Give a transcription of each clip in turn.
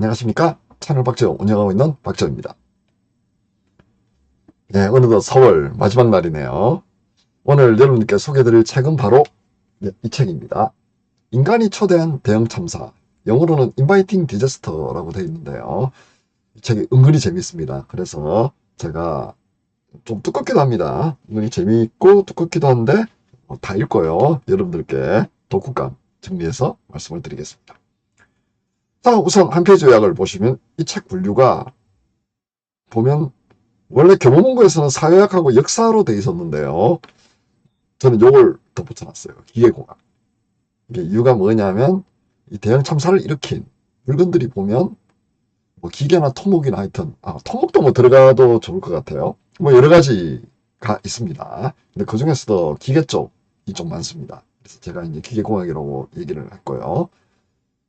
안녕하십니까? 채널 박재호 운영하고 있는 박재호입니다. 네, 어느덧 4월 마지막 날이네요. 오늘 여러분께 소개해드릴 책은 바로 네, 이 책입니다. 인간이 초대한 대형 참사. 영어로는 Inviting Disaster라고 되어 있는데요. 이 책이 은근히 재밌습니다. 그래서 제가 좀 두껍기도 합니다. 은근히 재미있고 두껍기도 한데 어, 다 읽고요. 여러분들께 독후감 정리해서 말씀을 드리겠습니다. 자, 우선 한 페이지 요약을 보시면 이 책 분류가 보면 원래 교보문고에서는 사회학하고 역사로 돼 있었는데요. 저는 요걸 더 붙여놨어요. 기계공학. 이게 이유가 뭐냐면 이 대형 참사를 일으킨 물건들이 보면 뭐 기계나 토목이나 하여튼 아, 토목도 뭐 들어가도 좋을 것 같아요. 뭐 여러 가지가 있습니다. 근데 그 중에서도 기계 쪽이 좀 많습니다. 그래서 제가 이제 기계공학이라고 얘기를 했고요.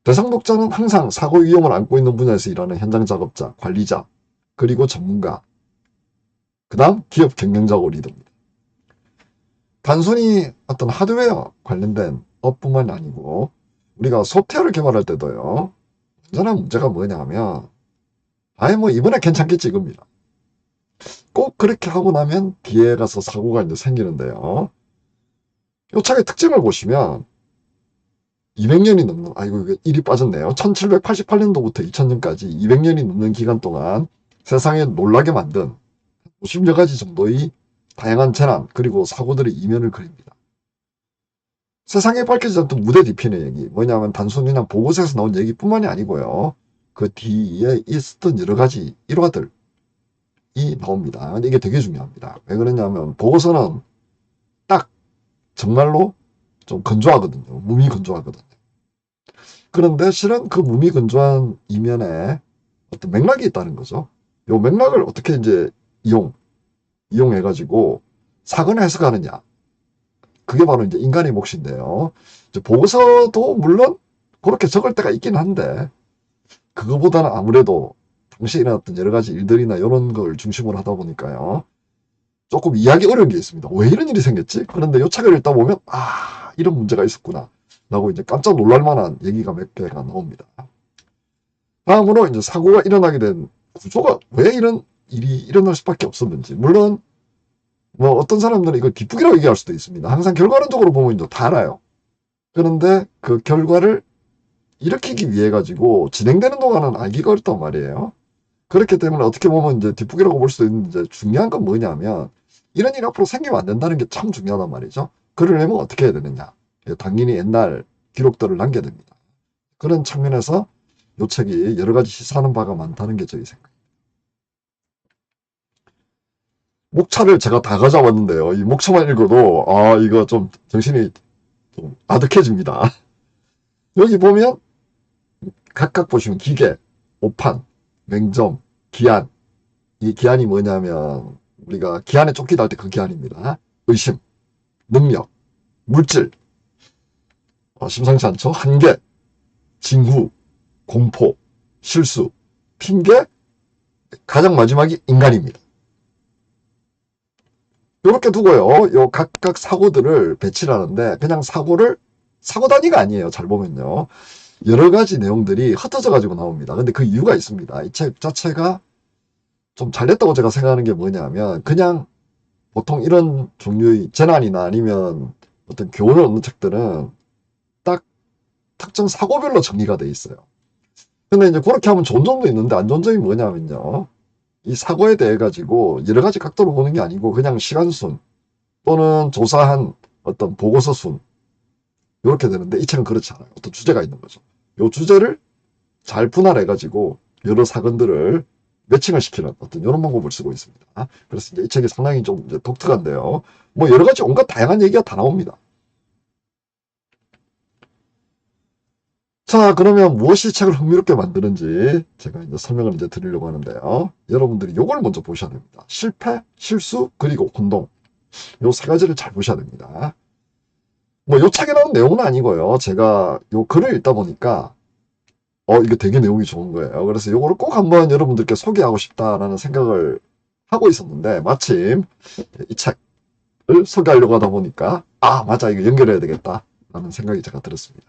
대상 독자는 항상 사고 위험을 안고 있는 분야에서 일하는 현장 작업자, 관리자, 그리고 전문가, 그 다음 기업 경영자고 리더입니다. 단순히 어떤 하드웨어 관련된 업뿐만 아니고 우리가 소프트웨어를 개발할 때도요. 언제나 문제가 뭐냐면 아예 뭐 이번에 괜찮겠지 이겁니다. 꼭 그렇게 하고 나면 뒤에 가서 사고가 이제 생기는데요. 이 책의 특징을 보시면 200년이 넘는, 아이고, 이거 일이 빠졌네요. 1788년도부터 2000년까지 200년이 넘는 기간 동안 세상에 놀라게 만든 50여 가지 정도의 다양한 재난, 그리고 사고들의 이면을 그립니다. 세상에 밝혀지지 않던 무대 뒤편의 얘기, 뭐냐면 단순히 그냥 보고서에서 나온 얘기뿐만이 아니고요. 그 뒤에 있었던 여러 가지 일화들이 나옵니다. 이게 되게 중요합니다. 왜 그러냐면 보고서는 딱 정말로 좀 건조하거든요. 몸이 건조하거든요. 그런데 실은 그 몸이 건조한 이면에 어떤 맥락이 있다는 거죠. 요 맥락을 어떻게 이제 이용, 이용해가지고 사건을 해석하느냐. 그게 바로 이제 인간의 몫인데요. 보고서도 물론 그렇게 적을 때가 있긴 한데, 그거보다는 아무래도 당시에 일어났던 여러 가지 일들이나 이런 걸 중심으로 하다 보니까요. 조금 이해하기 어려운 게 있습니다. 왜 이런 일이 생겼지? 그런데 요 책을 읽다 보면, 아, 이런 문제가 있었구나. 라고 이제 깜짝 놀랄 만한 얘기가 몇 개가 나옵니다. 다음으로 이제 사고가 일어나게 된 구조가 왜 이런 일이 일어날 수밖에 없었는지. 물론, 뭐 어떤 사람들은 이걸 기쁘기라고 얘기할 수도 있습니다. 항상 결과론적으로 보면 이제 다 알아요. 그런데 그 결과를 일으키기 위해 가지고 진행되는 동안은 알기가 어렵단 말이에요. 그렇기 때문에 어떻게 보면 이제 뒷북이라고 볼 수도 있는데 중요한 건 뭐냐면 이런 일이 앞으로 생기면 안 된다는 게 참 중요하단 말이죠. 그러려면 어떻게 해야 되느냐. 예, 당연히 옛날 기록들을 남겨야 됩니다. 그런 측면에서 이 책이 여러 가지 시사하는 바가 많다는 게 저희 생각. 목차를 제가 다 가져왔는데요. 이 목차만 읽어도 아 이거 좀 정신이 좀 아득해집니다. 여기 보면 각각 보시면 기계, 오판, 맹점, 기한. 이 기한이 뭐냐면 우리가 기한에 쫓기다 할 때 그 기한입니다. 의심, 능력, 물질, 어, 심상치 않죠? 한계, 징후, 공포, 실수, 핑계, 가장 마지막이 인간입니다. 이렇게 두고요. 요 각각 사고들을 배치를 하는데 그냥 사고를 사고 단위가 아니에요. 잘 보면요. 여러 가지 내용들이 흩어져 가지고 나옵니다. 근데 그 이유가 있습니다. 이 책 자체가 좀 잘됐다고 제가 생각하는 게 뭐냐면 그냥 보통 이런 종류의 재난이나 아니면 어떤 교훈을 얻는 책들은 딱 특정 사고별로 정리가 돼 있어요. 근데 이제 그렇게 하면 좋은 점도 있는데 안 좋은 점이 뭐냐면요. 이 사고에 대해 가지고 여러 가지 각도로 보는 게 아니고 그냥 시간순 또는 조사한 어떤 보고서 순 이렇게 되는데 이 책은 그렇지 않아요. 어떤 주제가 있는 거죠. 이 주제를 잘 분할해 가지고 여러 사건들을 매칭을 시키는 어떤 이런 방법을 쓰고 있습니다. 그래서 이제 이 책이 상당히 좀 독특한데요. 뭐 여러 가지 온갖 다양한 얘기가 다 나옵니다. 자, 그러면 무엇이 책을 흥미롭게 만드는지 제가 이제 설명을 이제 드리려고 하는데요. 여러분들이 요걸 먼저 보셔야 됩니다. 실패, 실수, 그리고 혼동. 요 세 가지를 잘 보셔야 됩니다. 뭐 요 책에 나온 내용은 아니고요. 제가 요 글을 읽다 보니까 어, 이게 되게 내용이 좋은 거예요. 그래서 요거를 꼭 한번 여러분들께 소개하고 싶다라는 생각을 하고 있었는데 마침 이 책을 소개하려고 하다 보니까 아, 맞아. 이거 연결해야 되겠다라는 생각이 제가 들었습니다.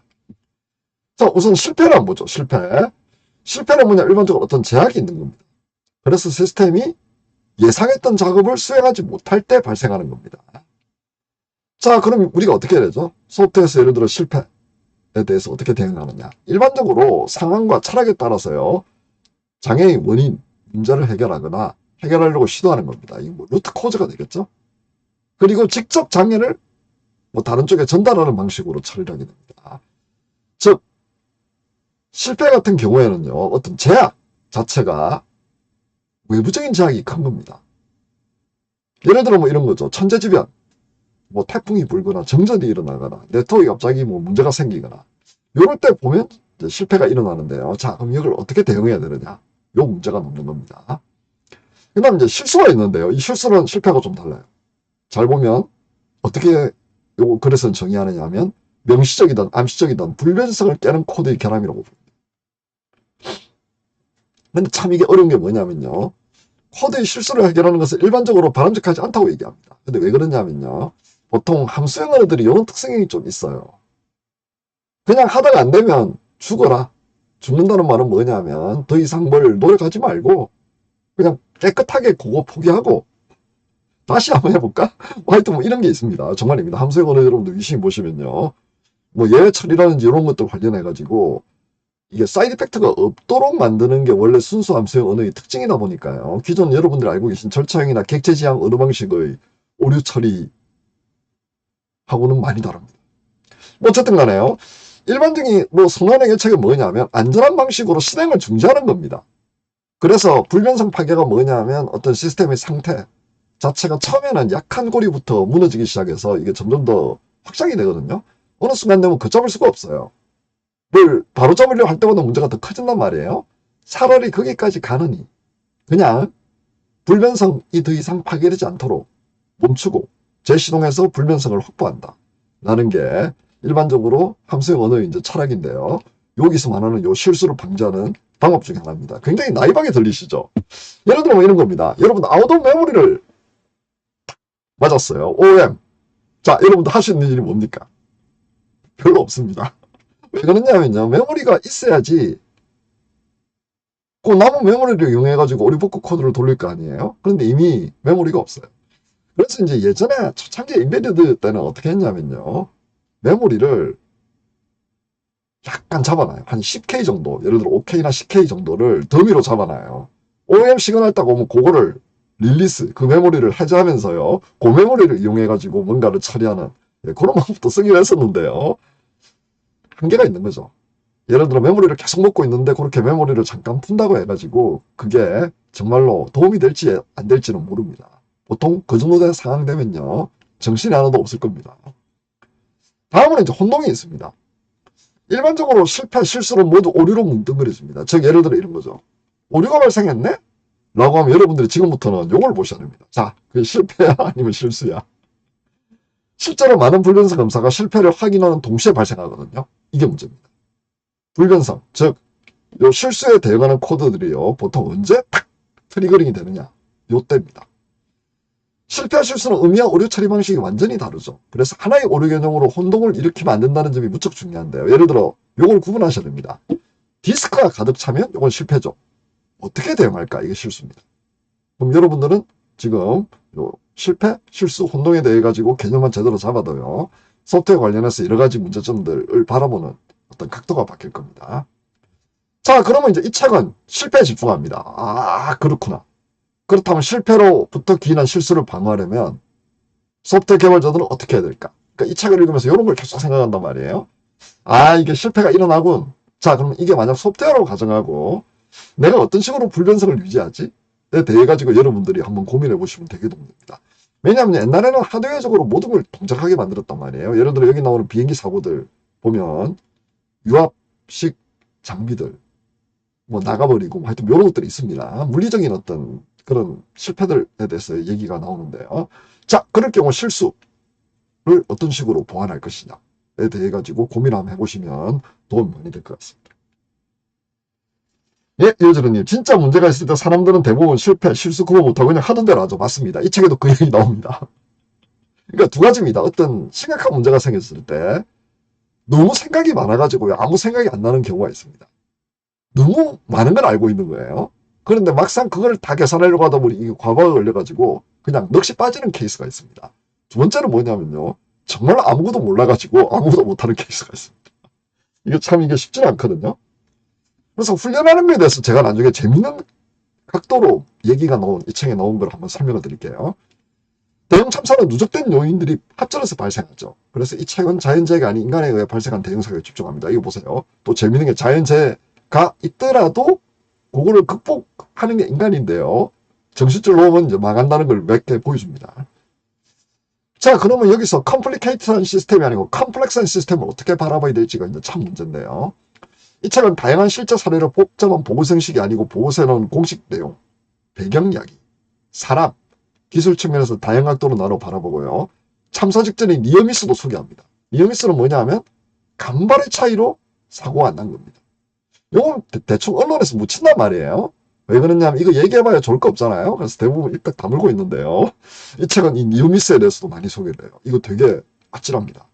자, 우선 한번 보죠. 실패. 실패는 뭐냐? 일반적으로 어떤 제약이 있는 겁니다. 그래서 시스템이 예상했던 작업을 수행하지 못할 때 발생하는 겁니다. 자, 그럼 우리가 어떻게 해야 되죠? 소프트웨어에서 예를 들어 실패에 대해서 어떻게 대응하느냐? 일반적으로 상황과 철학에 따라서요, 장애의 원인, 문제를 해결하거나 해결하려고 시도하는 겁니다. 이게 뭐 루트 코즈가 되겠죠? 그리고 직접 장애를 뭐 다른 쪽에 전달하는 방식으로 처리를 하게 됩니다. 즉, 실패 같은 경우에는요, 어떤 제약 자체가 외부적인 제약이 큰 겁니다. 예를 들어 뭐 이런 거죠. 천재지변, 뭐 태풍이 불거나 정전이 일어나거나 네트워크에 갑자기 뭐 문제가 생기거나 이럴 때 보면 실패가 일어나는데요. 자, 그럼 이걸 어떻게 대응해야 되느냐? 요 문제가 남는 겁니다. 그 다음 이제 실수가 있는데요. 이 실수는 실패가 좀 달라요. 잘 보면 어떻게 요 그래서 정의하느냐 하면 명시적이든 암시적이든 불변성을 깨는 코드의 결함이라고 봅니다. 근데 참 이게 어려운 게 뭐냐면요. 코드의 실수를 해결하는 것은 일반적으로 바람직하지 않다고 얘기합니다. 근데 왜 그러냐면요. 보통 함수형 언어들이 이런 특성이 좀 있어요. 그냥 하다가 안 되면 죽어라. 죽는다는 말은 뭐냐면 더 이상 뭘 노력하지 말고 그냥 깨끗하게 그거 포기하고 다시 한번 해볼까? 뭐 하여튼 뭐 이런 게 있습니다. 정말입니다. 함수형 언어 여러분들 유심히 보시면요. 뭐 예외 처리라든지 이런 것들 관련해가지고 이게 사이드 이펙트가 없도록 만드는 게 원래 순수 함수형 언어의 특징이다 보니까요. 기존 여러분들이 알고 계신 절차형이나 객체 지향 언어 방식의 오류 처리 하고는 많이 다릅니다. 뭐 어쨌든 간에요. 일반적인 뭐 선언의 계책은 뭐냐면 안전한 방식으로 실행을 중지하는 겁니다. 그래서 불변성 파괴가 뭐냐면 어떤 시스템의 상태 자체가 처음에는 약한 고리부터 무너지기 시작해서 이게 점점 더 확장이 되거든요. 어느 순간 되면 걷잡을 수가 없어요. 뭘 바로 잡으려고 할 때보다 문제가 더 커진단 말이에요. 차라리 거기까지 가느니 그냥 불변성이 더 이상 파괴되지 않도록 멈추고 재시동해서 불변성을 확보한다. 라는 게 일반적으로 함수형 언어의 이제 철학인데요. 여기서 말하는 요 실수를 방지하는 방법 중에 하나입니다. 굉장히 나이방에 들리시죠? 예를 들어 뭐 이런 겁니다. 여러분 아웃 오브 메모리를 맞았어요. OM. 자, 여러분들 할수 있는 일이 뭡니까? 별로 없습니다. 왜 그러냐면요. 메모리가 있어야지 그 남은 메모리를 이용해가지고 오리버크 코드를 돌릴 거 아니에요? 그런데 이미 메모리가 없어요. 그래서 이제 예전에 초창기 인베디드 때는 어떻게 했냐면요. 메모리를 약간 잡아놔요. 한 10K 정도. 예를 들어 5K나 10K 정도를 더미로 잡아놔요. OM 시그널 딱 오면 그거를 릴리스, 그 메모리를 해제하면서요. 그 메모리를 이용해가지고 뭔가를 처리하는 예, 그런 방법도 쓰긴 했었는데요. 한계가 있는 거죠. 예를 들어 메모리를 계속 먹고 있는데 그렇게 메모리를 잠깐 푼다고 해가지고 그게 정말로 도움이 될지 안 될지는 모릅니다. 보통 그 정도 된 상황 되면요. 정신이 하나도 없을 겁니다. 다음은 이제 혼동이 있습니다. 일반적으로 실패, 실수를 모두 오류로 뭉뚱그려집니다. 즉, 예를 들어 이런 거죠. 오류가 발생했네? 라고 하면 여러분들이 지금부터는 요걸 보셔야 됩니다. 자, 그게 실패야? 아니면 실수야? 실제로 많은 불변성 검사가 실패를 확인하는 동시에 발생하거든요. 이게 문제입니다. 불변성, 즉, 요 실수에 대응하는 코드들이요. 보통 언제 탁 트리거링이 되느냐? 요 때입니다. 실패 실수는 의미와 오류 처리 방식이 완전히 다르죠. 그래서 하나의 오류 개념으로 혼동을 일으키면 안 된다는 점이 무척 중요한데요. 예를 들어 요걸 구분하셔야 됩니다. 디스크가 가득 차면 이건 실패죠. 어떻게 대응할까? 이게 실수입니다. 그럼 여러분들은 지금 요 실패, 실수, 혼동에 대해 가지고 개념만 제대로 잡아도요. 소프트웨어 관련해서 여러 가지 문제점들을 바라보는 어떤 각도가 바뀔 겁니다. 자, 그러면 이제 이 책은 실패에 집중합니다. 아, 그렇구나. 그렇다면 실패로부터 기인한 실수를 방어하려면 소프트웨어 개발자들은 어떻게 해야 될까? 그러니까 이 책을 읽으면서 이런 걸 계속 생각한단 말이에요. 아, 이게 실패가 일어나군. 자, 그러면 이게 만약 소프트웨어로 가정하고 내가 어떤 식으로 불변성을 유지하지? 에 대해 가지고 여러분들이 한번 고민해 보시면 되게 됩니다. 왜냐하면 옛날에는 하드웨어적으로 모든 걸 동작하게 만들었단 말이에요. 예를 들어 여기 나오는 비행기 사고들 보면 유압식 장비들 뭐 나가버리고 뭐 하여튼 이런 것들이 있습니다. 물리적인 어떤 그런 실패들에 대해서 얘기가 나오는데요. 자, 그럴 경우 실수를 어떤 식으로 보완할 것이냐에 대해 가지고 고민 한번 해보시면 도움이 많이 될 것 같습니다. 예, 이호주님 진짜 문제가 있을 때 사람들은 대부분 실패, 실수 그거 못하고 그냥 하던 대로 하죠. 맞습니다. 이 책에도 그 얘기 나옵니다. 그러니까 두 가지입니다. 어떤 심각한 문제가 생겼을 때 너무 생각이 많아가지고 아무 생각이 안 나는 경우가 있습니다. 너무 많은 걸 알고 있는 거예요. 그런데 막상 그걸 다 계산하려고 하다 보니 과거에 걸려가지고 그냥 넋이 빠지는 케이스가 있습니다. 두 번째는 뭐냐면요. 정말 아무것도 몰라가지고 아무것도 못하는 케이스가 있습니다. 이게 참 이게 쉽지 않거든요. 그래서 훈련하는 거에 대해서 제가 나중에 재밌는 각도로 얘기가 나온 이 책에 나온 걸 한번 설명을 드릴게요. 대형 참사는 누적된 요인들이 합쳐져서 발생하죠. 그래서 이 책은 자연재해가 아닌 인간에 의해 발생한 대형 사고에 집중합니다. 이거 보세요. 또 재밌는 게 자연재해가 있더라도 그거를 극복하는 게 인간인데요. 정신줄 놓으면 이제 망한다는 걸 몇 개 보여줍니다. 자, 그러면 여기서 컴플리케이트한 시스템이 아니고 컴플렉스한 시스템을 어떻게 바라봐야 될지가 이제 참 문제인데요. 이 책은 다양한 실제 사례를 복잡한 보고생식이 아니고 보고서는 공식 내용, 배경 이야기, 사람, 기술 측면에서 다양한 각도로 나눠 바라보고요. 참사 직전에 니어미스도 소개합니다. 니어미스는 뭐냐 하면 간발의 차이로 사고가 안 난 겁니다. 요건 대, 충 언론에서 묻힌단 말이에요. 왜 그러냐면 이거 얘기해봐야 좋을 거 없잖아요. 그래서 대부분 일단 다물고 있는데요. 이 책은 이 니어미스에 대해서도 많이 소개를 해요. 이거 되게 아찔합니다.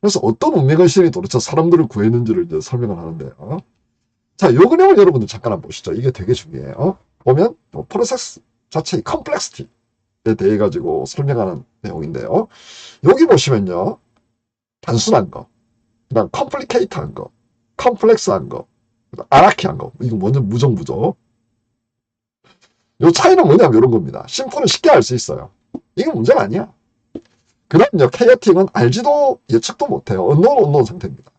그래서 어떤 운명의 신이 도대체 사람들을 구했는지를 이제 설명을 하는데요. 자, 요 그림을 여러분들 잠깐 한번 보시죠. 이게 되게 중요해요. 보면 뭐 프로세스 자체의 컴플렉시티에 대해 가지고 설명하는 내용인데요. 여기 보시면요. 단순한 거, 그다음 컴플리케이트한 거, 컴플렉스한 거, 아라키한 거. 이거 완전 무정부죠. 요 차이는 뭐냐면 이런 겁니다. 심플은 쉽게 알 수 있어요. 이게 문제가 아니야. 그럼요, 케이어팅은 알지도 예측도 못해요. 언노운 언노운 상태입니다.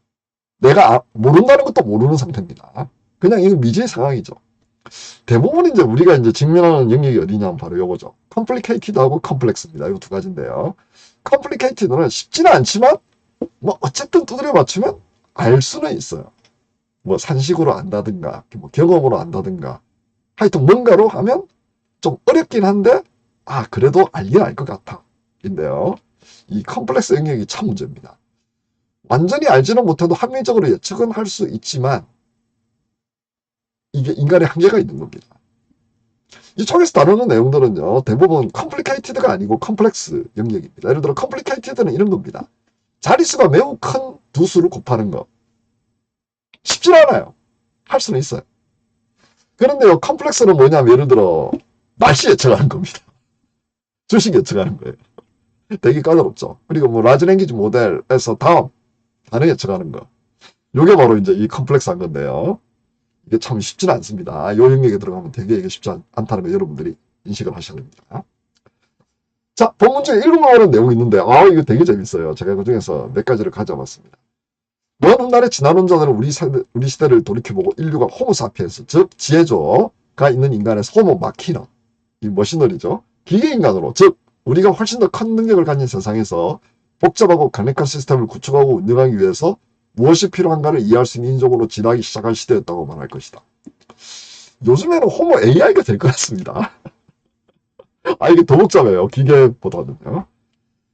내가 아- 모른다는 것도 모르는 상태입니다. 그냥 이거 미지의 상황이죠. 대부분 이제 우리가 이제 직면하는 영역이 어디냐면 바로 요거죠. 컴플리케이티드하고 컴플렉스입니다. 이 두 가지인데요. 컴플리케이티드는 쉽지는 않지만 뭐 어쨌든 두드려 맞추면 알 수는 있어요. 뭐 산식으로 안다든가 뭐 경험으로 안다든가 하여튼 뭔가로 하면 좀 어렵긴 한데 아 그래도 알긴 알 것 같아. 인데요. 이 컴플렉스 영역이 참 문제입니다. 완전히 알지는 못해도 합리적으로 예측은 할 수 있지만 이게 인간의 한계가 있는 겁니다. 이 책에서 다루는 내용들은요, 대부분 컴플리케이티드가 아니고 컴플렉스 영역입니다. 예를 들어 컴플리케이티드는 이런 겁니다. 자릿수가 매우 큰 두 수를 곱하는 거. 쉽진 않아요. 할 수는 있어요. 그런데요, 컴플렉스는 뭐냐면 예를 들어 날씨 예측하는 겁니다. 주식 예측하는 거예요. 되게 까다롭죠. 그리고 뭐 라지 랭귀지 모델에서 다음 단어 예측하는 거. 요게 바로 이제 이 컴플렉스한 건데요. 이게 참 쉽지는 않습니다. 요 영역에 들어가면 되게 이게 쉽지 않, 않다는 거 여러분들이 인식을 하셔야 됩니다. 자, 본문 중에 읽어보는 내용이 있는데, 아, 이거 되게 재밌어요. 제가 그 중에서 몇 가지를 가져왔습니다. 먼 훗날의 지난 혼자들은 우리 우리 시대를 돌이켜보고 인류가 호모사피엔스, 즉, 지혜조가 있는 인간에서 호모 마키너, 이 머신너리죠. 기계인간으로, 즉, 우리가 훨씬 더 큰 능력을 가진 세상에서 복잡하고 강력한 시스템을 구축하고 운영하기 위해서 무엇이 필요한가를 이해할 수 있는 인종으로 진화하기 시작한 시대였다고 말할 것이다. 요즘에는 호모 AI가 될 것 같습니다. 아, 이게 더 복잡해요. 기계보다는요.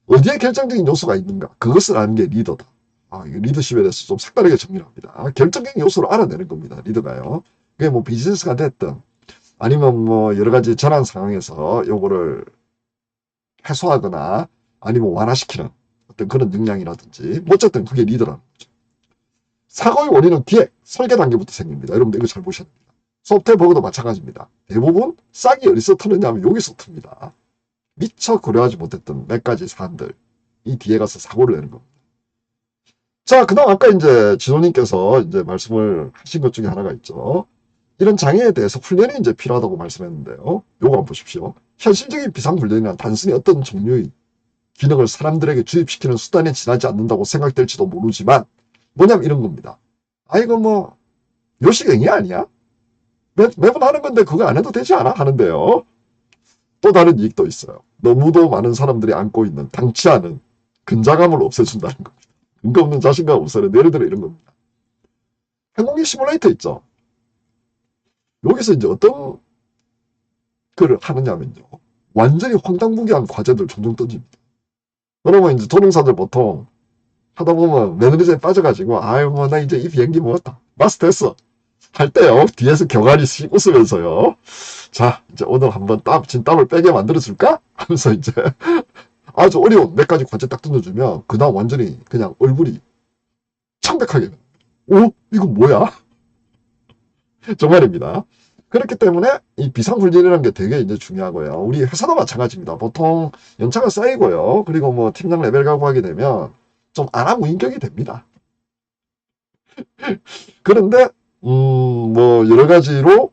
어디에 결정적인 요소가 있는가? 그것을 아는 게 리더다. 아, 이 리더십에 대해서 좀 색다르게 정리를 합니다. 아, 결정적인 요소를 알아내는 겁니다. 리더가요. 그게 뭐 비즈니스가 됐든, 아니면 뭐 여러 가지 전환 상황에서 요거를 해소하거나, 아니면 완화시키는 어떤 그런 역량이라든지, 뭐 어쨌든 그게 리더라는 거죠. 사고의 원인은 기획, 설계 단계부터 생깁니다. 여러분들 이거 잘 보셔야 됩니다. 소프트웨어 버그도 마찬가지입니다. 대부분 싹이 어디서 트느냐 하면 여기서 틉니다. 미처 고려하지 못했던 몇 가지 사안들, 이 뒤에 가서 사고를 내는 겁니다. 자, 그 다음 아까 이제 지도님께서 이제 말씀을 하신 것 중에 하나가 있죠. 이런 장애에 대해서 훈련이 이제 필요하다고 말씀했는데요. 요거 한번 보십시오. 현실적인 비상훈련이란 단순히 어떤 종류의 기능을 사람들에게 주입시키는 수단에 지나지 않는다고 생각될지도 모르지만, 뭐냐면 이런 겁니다. 아, 이거 뭐, 요식행위 아니야? 매, 매번 하는 건데 그거 안 해도 되지 않아? 하는데요. 또 다른 이익도 있어요. 너무도 많은 사람들이 안고 있는 당치 않은 근자감을 없애준다는 겁니다. 근거 없는 자신감 없애는 예를 들어 이런 겁니다. 항공기 시뮬레이터 있죠. 여기서 이제 어떤 글을 하느냐면요. 완전히 황당무계한 과제들 종종 던집니다. 그러면 이제 조종사들 보통 하다 보면 매너리즘에 빠져가지고 아유 뭐 나 이제 이 비행기 뭐다 마스터 했어 할 때요 뒤에서 씩 웃으면서요 자 이제 오늘 한번 땀 진땀을 빼게 만들어 줄까 하면서 이제 아주 어려운 몇 가지 과제 딱 던져주면 그 다음 완전히 그냥 얼굴이 창백하게 오 이거 뭐야 정말입니다. 그렇기 때문에 이 비상불진이라는 게 되게 이제 중요하고요. 우리 회사도 마찬가지입니다. 보통 연차가 쌓이고요. 그리고 뭐 팀장 레벨 가고 하게 되면 좀 안하무인격이 됩니다. 그런데 음 뭐 여러 가지로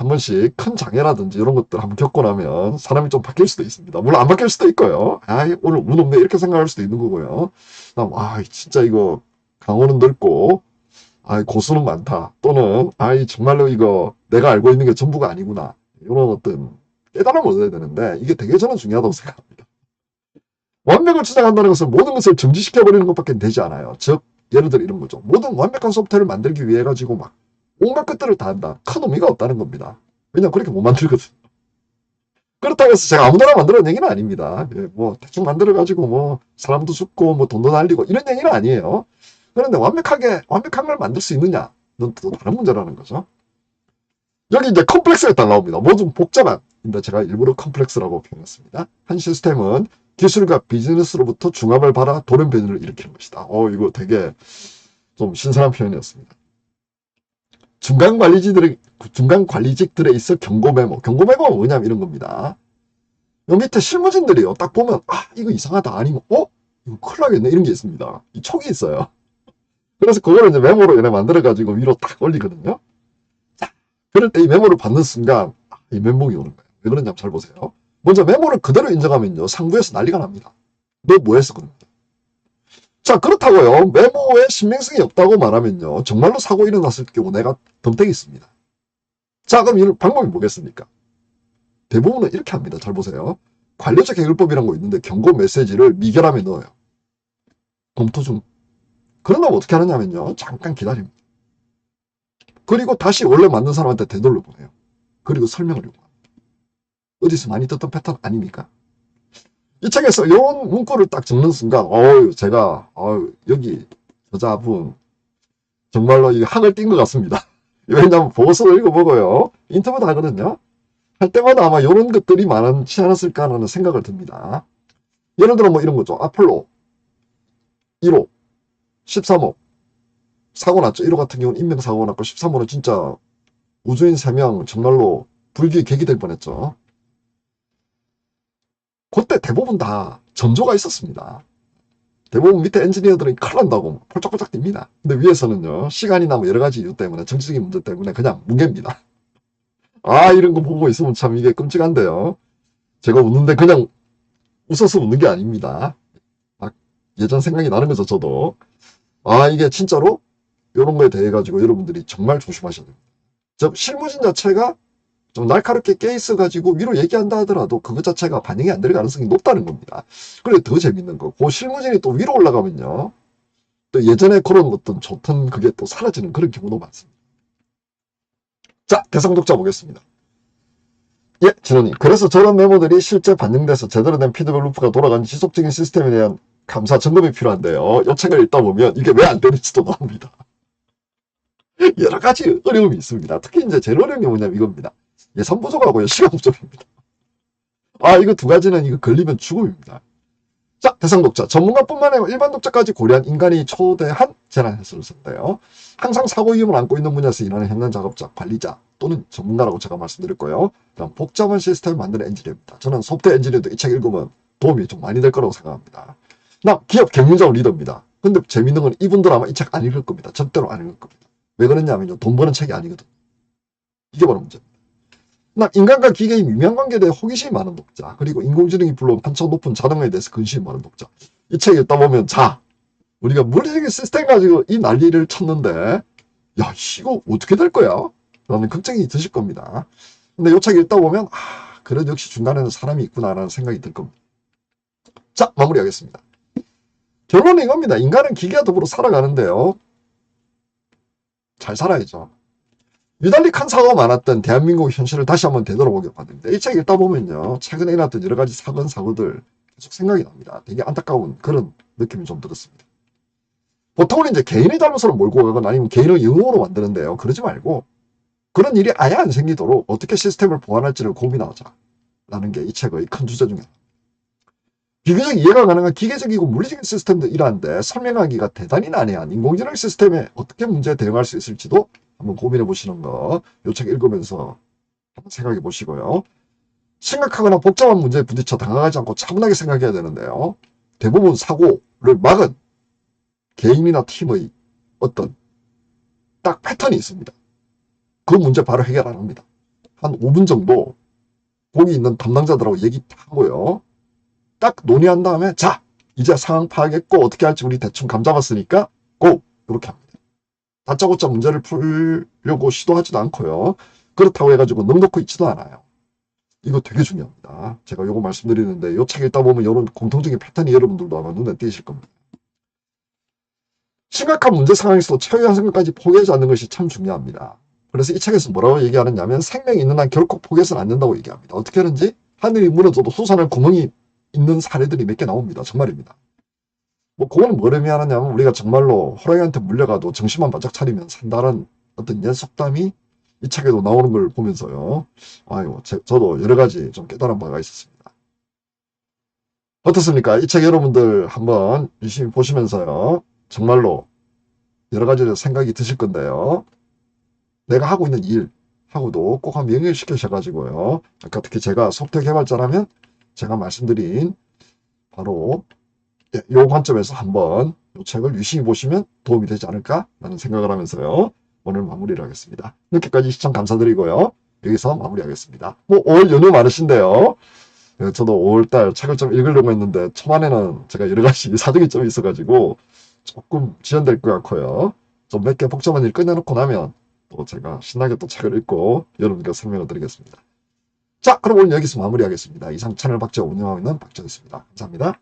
한 번씩 큰 장애라든지 이런 것들 한번 겪고 나면 사람이 좀 바뀔 수도 있습니다. 물론 안 바뀔 수도 있고요. 아 오늘 운 없네 이렇게 생각할 수도 있는 거고요. 아 진짜 이거 강원은 넓고 아 고수는 많다. 또는 아이 정말로 이거 내가 알고 있는 게 전부가 아니구나. 이런 어떤 깨달음을 얻어야 되는데 이게 되게 저는 중요하다고 생각합니다. 완벽을 주장한다는 것은 모든 것을 정지시켜버리는 것밖에 되지 않아요. 즉 예를 들어 이런 거죠. 모든 완벽한 소프트웨어를 만들기 위해 가지고 막 온갖 것들을 다 한다. 큰 의미가 없다는 겁니다. 왜냐면 그렇게 못 만들거든. 그렇다고 해서 제가 아무데나 만들어낸 얘기는 아닙니다. 예, 뭐 대충 만들어가지고 뭐 사람도 죽고 뭐 돈도 날리고 이런 얘기는 아니에요. 그런데 완벽하게 완벽한 걸 만들 수 있느냐는 또 다른 문제라는 거죠. 여기 이제 컴플렉스가 딱 나옵니다. 모든 복잡한. 근데 제가 일부러 컴플렉스라고 표현했습니다. 한 시스템은 기술과 비즈니스로부터 중압을 받아 돌연 변이를 일으키는 것이다. 어, 이거 되게 좀 신선한 표현이었습니다. 중간 관리직들의, 중간 관리직들에 있어 경고 메모. 경고 메모가 뭐냐면 이런 겁니다. 요 밑에 실무진들이요. 딱 보면, 아, 이거 이상하다. 아니면, 어? 이거 큰일 나겠네. 이런 게 있습니다. 이 촉이 있어요. 그래서 그거를 이제 메모로 얘네 만들어가지고 위로 딱 올리거든요. 자, 그럴 때 이 메모를 받는 순간, 아, 이 멘붕이 오는 거예요. 왜 그런지 한번 잘 보세요. 먼저 메모를 그대로 인정하면요. 상부에서 난리가 납니다. 너 뭐 했어? 그러면. 자, 그렇다고요. 메모에 신빙성이 없다고 말하면요. 정말로 사고 일어났을 경우 내가 덤택이 있습니다. 자, 그럼 이 방법이 뭐겠습니까? 대부분은 이렇게 합니다. 잘 보세요. 관리적 해결법이란 거 있는데 경고 메시지를 미결함에 넣어요. 검토 중. 그런다면 어떻게 하느냐면요. 잠깐 기다립니다. 그리고 다시 원래 만든 사람한테 되돌려 보내요. 그리고 설명을 요구합니다. 어디서 많이 듣던 패턴 아닙니까? 이 책에서 이런 문구를 딱 적는 순간, 어유 제가, 어유 여기 저자분, 정말로 이 학을 띈것 같습니다. 왜냐하면 보고서를 읽어보고요. 인터뷰도 하거든요. 할 때마다 아마 이런 것들이 많지 않았을까라는 생각을 듭니다. 예를 들어 뭐 이런 거죠. 아폴로 1호, 13호, 사고 났죠. 1호 같은 경우는 인명사고가 났고 13호는 진짜 우주인 3명 정말로 불기의 객이 될 뻔했죠. 그때 대부분 다 전조가 있었습니다. 대부분 밑에 엔지니어들은 큰일 난다고 폴짝폴짝 뜁니다. 근데 위에서는요, 시간이나 뭐 여러 가지 이유 때문에, 정치적인 문제 때문에 그냥 뭉개입니다. 아, 이런 거 보고 있으면 참 이게 끔찍한데요. 제가 웃는데 그냥 웃어서 웃는 게 아닙니다. 막 예전 생각이 나는 거죠, 저도. 아, 이게 진짜로 이런 거에 대해 가지고 여러분들이 정말 조심하셔야 됩니다. 즉, 실무진 자체가 좀 날카롭게 깨있어 가지고 위로 얘기한다 하더라도 그것 자체가 반영이 안 될 가능성이 높다는 겁니다. 그래 더 재밌는 거. 그 실무진이 또 위로 올라가면요. 또 예전에 그런 어떤 좋던 그게 또 사라지는 그런 경우도 많습니다. 자, 대상 독자 보겠습니다. 예, 진원님. 그래서 저런 메모들이 실제 반영돼서 제대로 된 피드백 루프가 돌아가는 지속적인 시스템에 대한 감사 점검이 필요한데요. 이 책을 읽다 보면 이게 왜 안 되는지도 나옵니다. 여러 가지 어려움이 있습니다. 특히 이제 제일 어려운 게 뭐냐면 이겁니다. 예산 부족하고요. 시간 부족입니다. 아, 이거 두 가지는 이거 걸리면 죽음입니다. 자, 대상 독자. 전문가뿐만 아니라 일반 독자까지 고려한 인간이 초대한 재난 해설을 쓴대요. 항상 사고 위험을 안고 있는 분야에서 일하는 현장 작업자, 관리자 또는 전문가라고 제가 말씀드렸고요. 그다음 복잡한 시스템을 만드는 엔지니어입니다. 저는 소프트웨어 엔지니어도 이 책 읽으면 도움이 좀 많이 될 거라고 생각합니다. 나 기업 경영자원 리더입니다. 근데 재밌는 건 이분들 아마 이 책 안 읽을 겁니다. 절대로 안 읽을 겁니다. 왜 그러냐면요. 돈 버는 책이 아니거든요. 이게 바로 문제입니다. 나 인간과 기계의 미묘한 관계에 대해 호기심이 많은 독자, 그리고 인공지능이 불러온 판차 높은 자동에 대해서 근심이 많은 독자. 이 책 읽다 보면, 자, 우리가 물리적인 시스템 가지고 이 난리를 쳤는데, 야, 이거 어떻게 될 거야? 라는 걱정이 드실 겁니다. 근데 이책 읽다 보면, 아, 그래도 역시 중간에는 사람이 있구나라는 생각이 들 겁니다. 자, 마무리하겠습니다. 결론은 이겁니다. 인간은 기계와 더불어 살아가는데요. 잘 살아야죠. 유달리 큰 사고가 많았던 대한민국 현실을 다시 한번 되돌아보게 받습니다. 이책 읽다 보면요. 최근에 일어났던 여러 가지 사건, 사고들 계속 생각이 납니다. 되게 안타까운 그런 느낌이 좀 들었습니다. 보통은 이제 개인의 잘못으로 몰고 가거나 아니면 개인의 영웅으로 만드는데요. 그러지 말고 그런 일이 아예 안 생기도록 어떻게 시스템을 보완할지를 고민하자. 라는 게 이 책의 큰 주제 중에 하나. 비교적 이해가 가능한 기계적이고 물리적인 시스템도 이러한데 설명하기가 대단히 난해한 인공지능 시스템에 어떻게 문제에 대응할 수 있을지도 한번 고민해 보시는 거이책 읽으면서 한번 생각해 보시고요. 심각하거나 복잡한 문제에 부딪혀 당황하지 않고 차분하게 생각해야 되는데요. 대부분 사고를 막은 개인이나 팀의 어떤 딱 패턴이 있습니다. 그 문제 바로 해결 안 합니다. 한 5분 정도 거기 있는 담당자들하고 얘기 다 하고요. 딱 논의한 다음에 자 이제 상황 파악했고 어떻게 할지 우리 대충 감 잡았으니까 고 이렇게 합니다. 다짜고짜 문제를 풀려고 시도하지도 않고요. 그렇다고 해가지고 넉넉히 있지도 않아요. 이거 되게 중요합니다. 제가 요거 말씀드리는데 요 책 읽다 보면 이런 공통적인 패턴이 여러분들도 아마 눈에 띄실 겁니다. 심각한 문제 상황에서 최후의 생각까지 포기하지 않는 것이 참 중요합니다. 그래서 이 책에서 뭐라고 얘기하느냐면 생명이 있는 한 결코 포기해서는 안 된다고 얘기합니다. 어떻게 하는지 하늘이 무너져도 솟아날 구멍이 있는 사례들이 몇 개 나옵니다. 정말입니다. 뭐 그거는 뭘 의미하느냐면 우리가 정말로 호랑이한테 물려가도 정신만 바짝 차리면 산다는 어떤 옛 속담이 이 책에도 나오는 걸 보면서요. 아유, 제- 저도 여러 가지 좀 깨달은 바가 있었습니다. 어떻습니까? 이 책 여러분들 한번 유심히 보시면서요. 정말로 여러 가지 생각이 드실 건데요. 내가 하고 있는 일 하고도 꼭 한번 연결시키셔가지고요. 아까 특히 제가 소프트웨어 개발자라면 제가 말씀드린 바로 예, 요 관점에서 한번 이 책을 유심히 보시면 도움이 되지 않을까라는 생각을 하면서요. 오늘 마무리를 하겠습니다. 이렇게까지 시청 감사드리고요. 여기서 마무리하겠습니다. 뭐 5월 연휴 많으신데요. 예, 저도 5월달 책을 좀 읽으려고 했는데 초반에는 제가 여러 가지 사정이 좀 있어가지고 조금 지연될 것 같고요. 좀 몇 개 복잡한 일 끝내놓고 나면 또 제가 신나게 또 책을 읽고 여러분께 설명을 드리겠습니다. 자, 그럼 오늘 여기서 마무리하겠습니다. 이상 채널 박제 운영하고 있는 박재였습니다. 감사합니다.